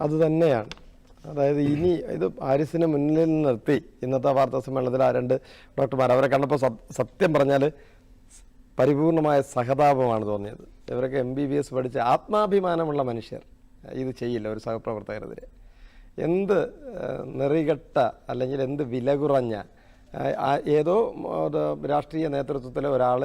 അത് തന്നെയാണ്. അതായത് ഇനി ഇത് ഹാരിസിനെ മുന്നിൽ നിർത്തി ഇന്നത്തെ വാർത്താ സമ്മേളനത്തിൽ ആ രണ്ട് ഡോക്ടർമാർ അവരെ കണ്ടപ്പോൾ സത്യം പറഞ്ഞാൽ പരിപൂർണമായ സഹതാപമാണ് തോന്നിയത്. ഇവരൊക്കെ എം ബി ബി എസ് പഠിച്ച ആത്മാഭിമാനമുള്ള മനുഷ്യർ. ഇത് ചെയ്യില്ല ഒരു സഹപ്രവർത്തകരെതിരെ. എന്ത് നിറികെട്ട അല്ലെങ്കിൽ എന്ത് വില കുറഞ്ഞ ഏതോ രാഷ്ട്രീയ നേതൃത്വത്തിലെ ഒരാൾ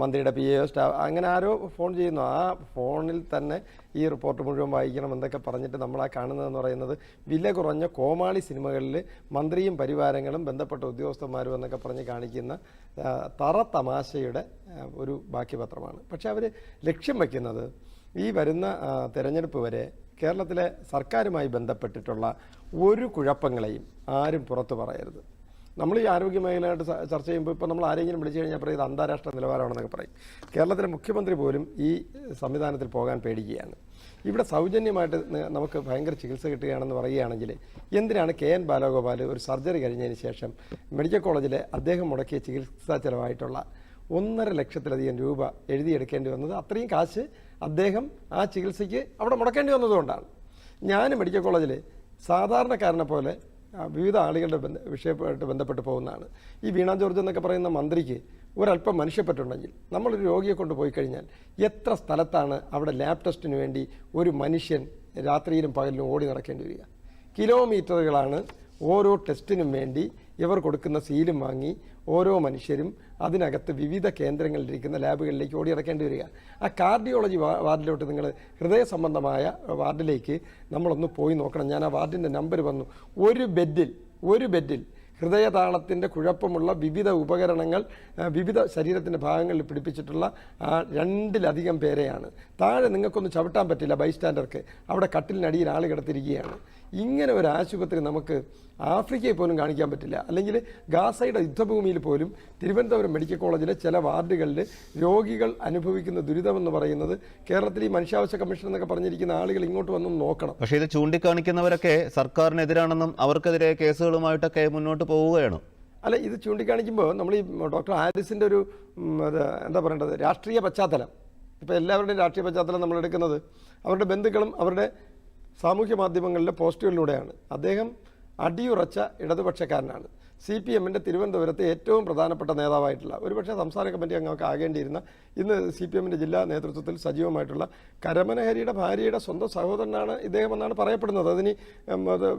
മന്ത്രിയുടെ പി എ സ്റ്റാഫ് അങ്ങനെ ആരോ ഫോൺ ചെയ്യുന്നു. ആ ഫോണിൽ തന്നെ ഈ റിപ്പോർട്ട് മുഴുവൻ വായിക്കണം എന്നൊക്കെ പറഞ്ഞിട്ട് നമ്മൾ ആ കാണുന്നതെന്ന് പറയുന്നത് വില കുറഞ്ഞ കോമാളി സിനിമകളിൽ മന്ത്രിയും പരിവാരങ്ങളും ബന്ധപ്പെട്ട ഉദ്യോഗസ്ഥന്മാരും എന്നൊക്കെ പറഞ്ഞ് കാണിക്കുന്ന തറ തമാശയുടെ ഒരു ബാക്കിപത്രമാണ് പക്ഷെ അവർ ലക്ഷ്യം വയ്ക്കുന്നത് ഈ വരുന്ന തെരഞ്ഞെടുപ്പ് വരെ കേരളത്തിലെ സർക്കാരുമായി ബന്ധപ്പെട്ടിട്ടുള്ള ഒരു കുഴപ്പങ്ങളെയും ആരും പുറത്തു പറയരുത്. നമ്മൾ ഈ ആരോഗ്യ മേഖലയായിട്ട് ചർച്ച ചെയ്യുമ്പോൾ ഇപ്പോൾ നമ്മൾ ആരെങ്കിലും വിളിച്ചു കഴിഞ്ഞാൽ പറയും ഇത് അന്താരാഷ്ട്ര നിലവാരമാണെന്നൊക്കെ പറയും. കേരളത്തിലെ മുഖ്യമന്ത്രി പോലും ഈ സംവിധാനത്തിൽ പോകാൻ പേടിക്കുകയാണ്. ഇവിടെ സൗജന്യമായിട്ട് നമുക്ക് ഭയങ്കര ചികിത്സ കിട്ടുകയാണെന്ന് പറയുകയാണെങ്കിൽ എന്തിനാണ് കെ എൻ ബാലഗോപാൽ ഒരു സർജറി കഴിഞ്ഞതിന് ശേഷം മെഡിക്കൽ കോളേജിലെ അദ്ദേഹം മുടക്കിയ ചികിത്സാ ചെലവായിട്ടുള്ള ഒന്നര ലക്ഷത്തിലധികം രൂപ എഴുതിയെടുക്കേണ്ടി വന്നത് അത്രയും കാശ് അദ്ദേഹം ആ ചികിത്സയ്ക്ക് അവിടെ മുടക്കേണ്ടി വന്നതുകൊണ്ടാണ്. ഞാൻ മെഡിക്കൽ കോളേജിൽ സാധാരണക്കാരനെ പോലെ വിവിധ ആളുകളുടെ ബന്ധ വിഷയമായിട്ട് ബന്ധപ്പെട്ട് പോകുന്നതാണ്. ഈ വീണ ജോർജ് എന്നൊക്കെ പറയുന്ന മന്ത്രിക്ക് ഒരല്പം മനുഷ്യപ്പെട്ടുണ്ടെങ്കിൽ നമ്മളൊരു രോഗിയെ കൊണ്ട് പോയി കഴിഞ്ഞാൽ എത്ര സ്ഥലത്താണ് അവിടെ ലാബ് ടെസ്റ്റിന് വേണ്ടി ഒരു മനുഷ്യൻ രാത്രിയിലും പകലിലും ഓടി നടക്കേണ്ടി വരിക? കിലോമീറ്ററുകളാണ് ഓരോ ടെസ്റ്റിനും വേണ്ടി ഇവർ കൊടുക്കുന്ന സീലും വാങ്ങി ഓരോ മനുഷ്യരും അതിനകത്ത് വിവിധ കേന്ദ്രങ്ങളിലിരിക്കുന്ന ലാബുകളിലേക്ക് ഓടി നടക്കേണ്ടി വരിക. ആ കാർഡിയോളജി വാർഡിലോട്ട് നിങ്ങൾ ഹൃദയ സംബന്ധമായ വാർഡിലേക്ക് നമ്മളൊന്ന് പോയി നോക്കണം. ഞാൻ ആ വാർഡിന്റെ നമ്പർ വന്നു. ഒരു ബെഡിൽ ഒരു ബെഡിൽ ഹൃദയതാളത്തിന്റെ കുഴപ്പമുള്ള വിവിധ ഉപകരണങ്ങൾ വിവിധ ശരീരത്തിന്റെ ഭാഗങ്ങളിൽ പിടിപ്പിച്ചിട്ടുള്ള രണ്ടിലധികം പേരെയാണ്. താഴെ നിങ്ങൾക്കൊന്ന് ചവിട്ടാൻ പറ്റില്ല ബൈസ്റ്റാൻഡർക്ക്. അവിടെ കട്ടിലിനടിയിൽ ആൾ കിടത്തിരിക്കുകയാണ്. ഇങ്ങനെ ഒരു ആശുപത്രി നമുക്ക് ആഫ്രിക്കയിൽ പോലും കാണിക്കാൻ പറ്റില്ല. അല്ലെങ്കിൽ ഗാസയുടെ യുദ്ധഭൂമിയിൽ പോലും തിരുവനന്തപുരം മെഡിക്കൽ കോളേജിലെ ചില വാർഡുകളിൽ രോഗികൾ അനുഭവിക്കുന്ന ദുരിതമെന്ന് പറയുന്നത് കേരളത്തിൽ ഈ മനുഷ്യാവകാശ കമ്മീഷൻ എന്നൊക്കെ പറഞ്ഞിരിക്കുന്ന ആളുകൾ ഇങ്ങോട്ട് വന്നും നോക്കണം. പക്ഷേ ഇത് ചൂണ്ടിക്കാണിക്കുന്നവരൊക്കെ സർക്കാരിനെതിരാണെന്നും അവർക്കെതിരെ കേസുകളുമായിട്ടൊക്കെ മുന്നോട്ട് പോവുകയാണ്. അല്ല ഇത് ചൂണ്ടിക്കാണിക്കുമ്പോൾ നമ്മൾ ഈ ഡോക്ടർ ഹാരിസിന്റെ ഒരു എന്താ പറയേണ്ടത്? രാഷ്ട്രീയ പശ്ചാത്തലം. ഇപ്പോൾ എല്ലാവരുടെയും രാഷ്ട്രീയ പശ്ചാത്തലം നമ്മൾ എടുക്കുന്നത്. അവരുടെ ബന്ധുക്കളും അവരുടെ സാമൂഹ്യ മാധ്യമങ്ങളിലെ പോസ്റ്റുകളിലൂടെയാണ്. അദ്ദേഹം അടിയുറച്ച ഇടതുപക്ഷക്കാരനാണ്. സി പി എമ്മിന്റെ തിരുവനന്തപുരത്തെ ഏറ്റവും പ്രധാനപ്പെട്ട നേതാവായിട്ടുള്ള ഒരുപക്ഷെ സംസ്ഥാന കമ്മിറ്റി അംഗമൊക്കെ ആകേണ്ടിയിരുന്ന ഇന്ന് സി പി എമ്മിന്റെ ജില്ലാ നേതൃത്വത്തിൽ സജീവമായിട്ടുള്ള കരമനഹരിയുടെ ഭാര്യയുടെ സ്വന്തം സഹോദരനാണ് ഇദ്ദേഹം എന്നാണ് പറയപ്പെടുന്നത്. അതിന്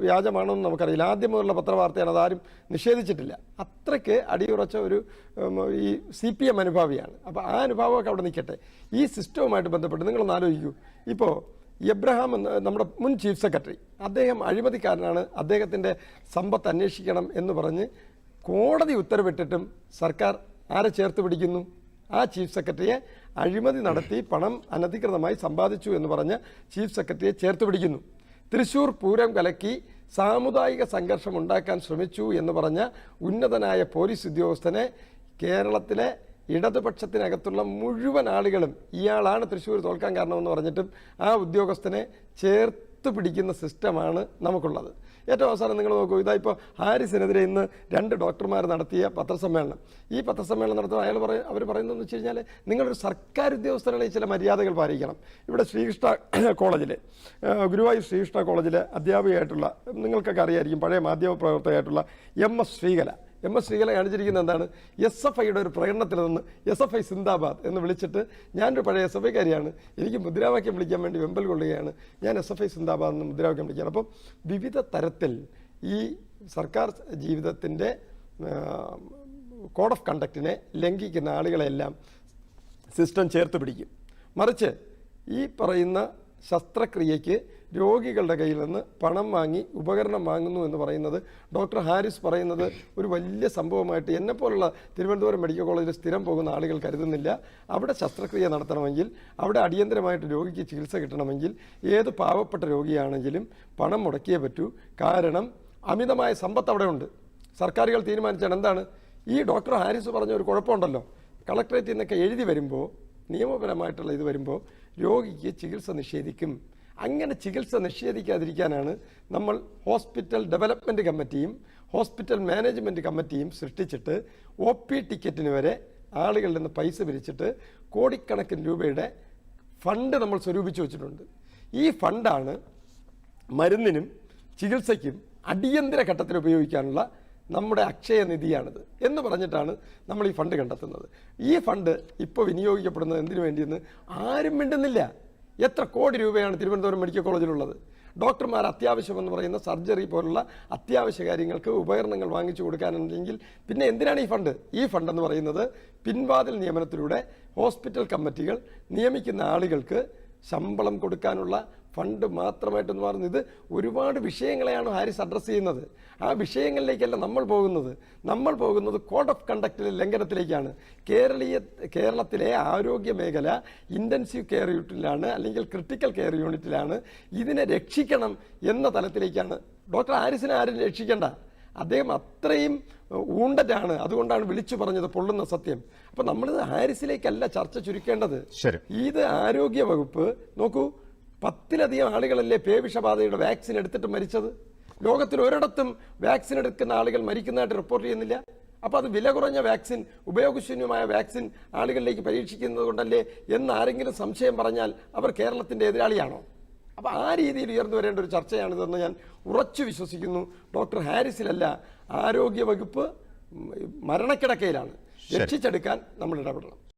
വ്യാജമാണോ എന്ന് നമുക്കറിയില്ല. ആദ്യം മുതലുള്ള പത്രവാർത്തയാണ് അതാരും നിഷേധിച്ചിട്ടില്ല. അത്രയ്ക്ക് അടിയുറച്ച ഒരു ഈ സി പി എം അനുഭാവിയാണ്. അപ്പോൾ ആ അനുഭാവമൊക്കെ അവിടെ നിൽക്കട്ടെ. ഈ സിസ്റ്റവുമായിട്ട് ബന്ധപ്പെട്ട് നിങ്ങളൊന്ന് ആലോചിക്കൂ. ഇപ്പോൾ എബ്രഹാം എന്ന് നമ്മുടെ മുൻ ചീഫ് സെക്രട്ടറി അദ്ദേഹം അഴിമതിക്കാരനാണ് അദ്ദേഹത്തിന്റെ സമ്പത്ത് അന്വേഷിക്കണം എന്ന് പറഞ്ഞ് കോടതി ഉത്തരവിട്ടിട്ടും സർക്കാർ ആരെ ചേർത്ത് പിടിക്കുന്നു? ആ ചീഫ് സെക്രട്ടറിയെ അഴിമതി നടത്തി പണം അനധികൃതമായി സമ്പാദിച്ചു എന്ന് പറഞ്ഞ് ചീഫ് സെക്രട്ടറിയെ ചേർത്ത് പിടിക്കുന്നു. തൃശൂർ പൂരം കലക്കി സാമുദായിക സംഘർഷം ഉണ്ടാക്കാൻ ശ്രമിച്ചു എന്ന് പറഞ്ഞ ഉന്നതനായ പോലീസ് ഉദ്യോഗസ്ഥനെ കേരളത്തിലെ ഇടതുപക്ഷത്തിനകത്തുള്ള മുഴുവൻ ആളുകളും ഇയാളാണ് തൃശ്ശൂർ തോൽക്കാൻ കാരണമെന്ന് പറഞ്ഞിട്ടും ആ ഉദ്യോഗസ്ഥനെ ചേർത്ത് പിടിക്കുന്ന സിസ്റ്റമാണ് നമുക്കുള്ളത്. ഏറ്റവും അവസാനം നിങ്ങൾ നോക്കൂ ഇതാ ഇപ്പോൾ ഹാരിസിനെതിരെ ഇന്ന് രണ്ട് ഡോക്ടർമാർ നടത്തിയ പത്രസമ്മേളനം. ഈ പത്രസമ്മേളനം നടത്തുമ്പോൾ അയാൾ പറയും അവർ പറയുന്നതെന്ന് വെച്ച് കഴിഞ്ഞാൽ നിങ്ങളൊരു സർക്കാർ ഉദ്യോഗസ്ഥരുടെ ചില മര്യാദകൾ പാലിക്കണം. ഇവിടെ ശ്രീകൃഷ്ണ കോളേജിൽ ഗുരുവായൂർ ശ്രീകൃഷ്ണ കോളേജിലെ അധ്യാപികയായിട്ടുള്ള നിങ്ങൾക്കൊക്കെ അറിയായിരിക്കും പഴയ മാധ്യമ പ്രവർത്തകയായിട്ടുള്ള M S Sreekala. M S Sreekala കാണിച്ചിരിക്കുന്നത് എന്താണ്? എസ് എഫ് ഐയുടെ ഒരു പ്രകടനത്തിൽ നിന്ന് എസ് എഫ് ഐ സിന്ദാബാദ് എന്ന് വിളിച്ചിട്ട് ഞാനൊരു പഴയ എസ് എഫ് ഐക്കാരിയാണ് എനിക്ക് മുദ്രാവാക്യം വിളിക്കാൻ വേണ്ടി വെമ്പൽ കൊള്ളുകയാണ്. ഞാൻ എസ് എഫ് ഐ സിന്ദാബാദ് എന്ന് മുദ്രാവാക്യം വിളിക്കുകയാണ്. അപ്പം വിവിധ തരത്തിൽ ഈ സർക്കാർ ജീവിതത്തിന്റെ കോഡ് ഓഫ് കണ്ടക്റ്റിനെ ലംഘിക്കുന്ന ആളുകളെല്ലാം സിസ്റ്റം ചേർത്ത് പിടിക്കും. മറിച്ച് ഈ പറയുന്ന ശസ്ത്രക്രിയയ്ക്ക് രോഗികളുടെ കയ്യിൽ നിന്ന് പണം വാങ്ങി ഉപകരണം വാങ്ങുന്നു എന്ന് പറയുന്നത് ഡോക്ടർ ഹാരിസ് പറയുന്നത് ഒരു വലിയ സംഭവമായിട്ട് എന്നെപ്പോലുള്ള തിരുവനന്തപുരം മെഡിക്കൽ കോളേജിൽ സ്ഥിരം പോകുന്ന ആളുകൾ കരുതുന്നില്ല. അവിടെ ശസ്ത്രക്രിയ നടത്തണമെങ്കിൽ അവിടെ അടിയന്തരമായിട്ട് രോഗിക്ക് ചികിത്സ കിട്ടണമെങ്കിൽ ഏത് പാവപ്പെട്ട രോഗിയാണെങ്കിലും പണം മുടക്കിയേ പറ്റൂ. കാരണം അമിതമായ സമ്പത്ത് അവിടെ ഉണ്ട്. സർക്കാരുകൾ തീരുമാനിച്ചാണ് എന്താണ്? ഈ ഡോക്ടർ ഹാരിസ് പറഞ്ഞ ഒരു കുഴപ്പമുണ്ടല്ലോ. കളക്ടറേറ്റിൽ നിന്നൊക്കെ എഴുതി വരുമ്പോൾ നിയമപരമായിട്ടുള്ള ഇത് വരുമ്പോൾ രോഗിക്ക് ചികിത്സ നിഷേധിക്കും. അങ്ങനെ ചികിത്സ നിഷേധിക്കാതിരിക്കാനാണ് നമ്മൾ ഹോസ്പിറ്റൽ ഡെവലപ്മെന്റ് കമ്മിറ്റിയും ഹോസ്പിറ്റൽ മാനേജ്മെന്റ് കമ്മിറ്റിയും സൃഷ്ടിച്ചിട്ട് ഒ പി ടിക്കറ്റിന് വരെ ആളുകളിൽ നിന്ന് പൈസ പിരിച്ചിട്ട് കോടിക്കണക്കിന് രൂപയുടെ ഫണ്ട് നമ്മൾ സ്വരൂപിച്ചു വെച്ചിട്ടുണ്ട്. ഈ ഫണ്ടാണ് മരുന്നിനും ചികിത്സയ്ക്കും അടിയന്തര ഘട്ടത്തിൽ ഉപയോഗിക്കാനുള്ള നമ്മുടെ അക്ഷയ നിധിയാണിത് എന്ന് പറഞ്ഞിട്ടാണ് നമ്മൾ ഈ ഫണ്ട് കണ്ടെത്തുന്നത്. ഈ ഫണ്ട് ഇപ്പോൾ വിനിയോഗിക്കപ്പെടുന്നത് എന്തിനു വേണ്ടിയെന്ന് ആരും മിണ്ടുന്നില്ല. എത്ര കോടി രൂപയാണ് തിരുവനന്തപുരം മെഡിക്കൽ കോളേജിലുള്ളത്? ഡോക്ടർമാർ അത്യാവശ്യമെന്ന് പറയുന്ന സർജറി പോലുള്ള അത്യാവശ്യ കാര്യങ്ങൾക്ക് ഉപകരണങ്ങൾ വാങ്ങിച്ചു കൊടുക്കാനുണ്ടെങ്കിൽ പിന്നെ എന്തിനാണ് ഈ ഫണ്ട്? ഈ ഫണ്ട് എന്ന് പറയുന്നത് പിൻവാതിൽ നിയമനത്തിലൂടെ ഹോസ്പിറ്റൽ കമ്മിറ്റികൾ നിയമിക്കുന്ന ആളുകൾക്ക് ശമ്പളം കൊടുക്കാനുള്ള ഫണ്ട് മാത്രമായിട്ടെന്ന് പറയുന്നത് ഇത് ഒരുപാട് വിഷയങ്ങളെയാണ് ഹാരിസ് അഡ്രസ്സ് ചെയ്യുന്നത്. ആ വിഷയങ്ങളിലേക്കല്ല നമ്മൾ പോകുന്നത്. നമ്മൾ പോകുന്നത് കോഡ് ഓഫ് കണ്ടക്റ്റിലെ ലംഘനത്തിലേക്കാണ്. കേരളീയ കേരളത്തിലെ ആരോഗ്യ മേഖല ഇന്റൻസീവ് കെയർ യൂണിറ്റിലാണ് അല്ലെങ്കിൽ ക്രിട്ടിക്കൽ കെയർ യൂണിറ്റിലാണ് ഇതിനെ രക്ഷിക്കണം എന്ന തലത്തിലേക്കാണ്. ഡോക്ടർ ഹാരിസിനെ ആരും രക്ഷിക്കേണ്ട. അദ്ദേഹം അത്രയും ഊണ്ടറ്റാണ് അതുകൊണ്ടാണ് വിളിച്ചു പറഞ്ഞത് പൊള്ളുന്ന സത്യം. അപ്പം നമ്മളിത് ഹാരിസിലേക്കല്ല ചർച്ച ചുരുക്കേണ്ടത്. ശരി. ഇത് ആരോഗ്യ വകുപ്പ് നോക്കൂ പത്തിലധികം ആളുകളല്ലേ പേവിഷബാധയുടെ വാക്സിൻ എടുത്തിട്ട് മരിച്ചത്? ലോകത്തിൽ ഒരിടത്തും വാക്സിൻ എടുക്കുന്ന ആളുകൾ മരിക്കുന്നതായിട്ട് റിപ്പോർട്ട് ചെയ്യുന്നില്ല. അപ്പോൾ അത് വില കുറഞ്ഞ വാക്സിൻ ഉപയോഗശൂന്യമായ വാക്സിൻ ആളുകളിലേക്ക് പരീക്ഷിക്കുന്നത് കൊണ്ടല്ലേ എന്ന് ആരെങ്കിലും സംശയം പറഞ്ഞാൽ അവർ കേരളത്തിന്റെ എതിരാളിയാണോ? അപ്പോൾ ആ രീതിയിൽ ഉയർന്നു വരേണ്ട ഒരു ചർച്ചയാണിതെന്ന് ഞാൻ ഉറച്ചു വിശ്വസിക്കുന്നു. ഡോക്ടർ ഹാരിസിലല്ല ആരോഗ്യ വകുപ്പ് മരണക്കിടക്കയിലാണ്. രക്ഷിച്ചെടുക്കാൻ നമ്മൾ ഇടപെടണം.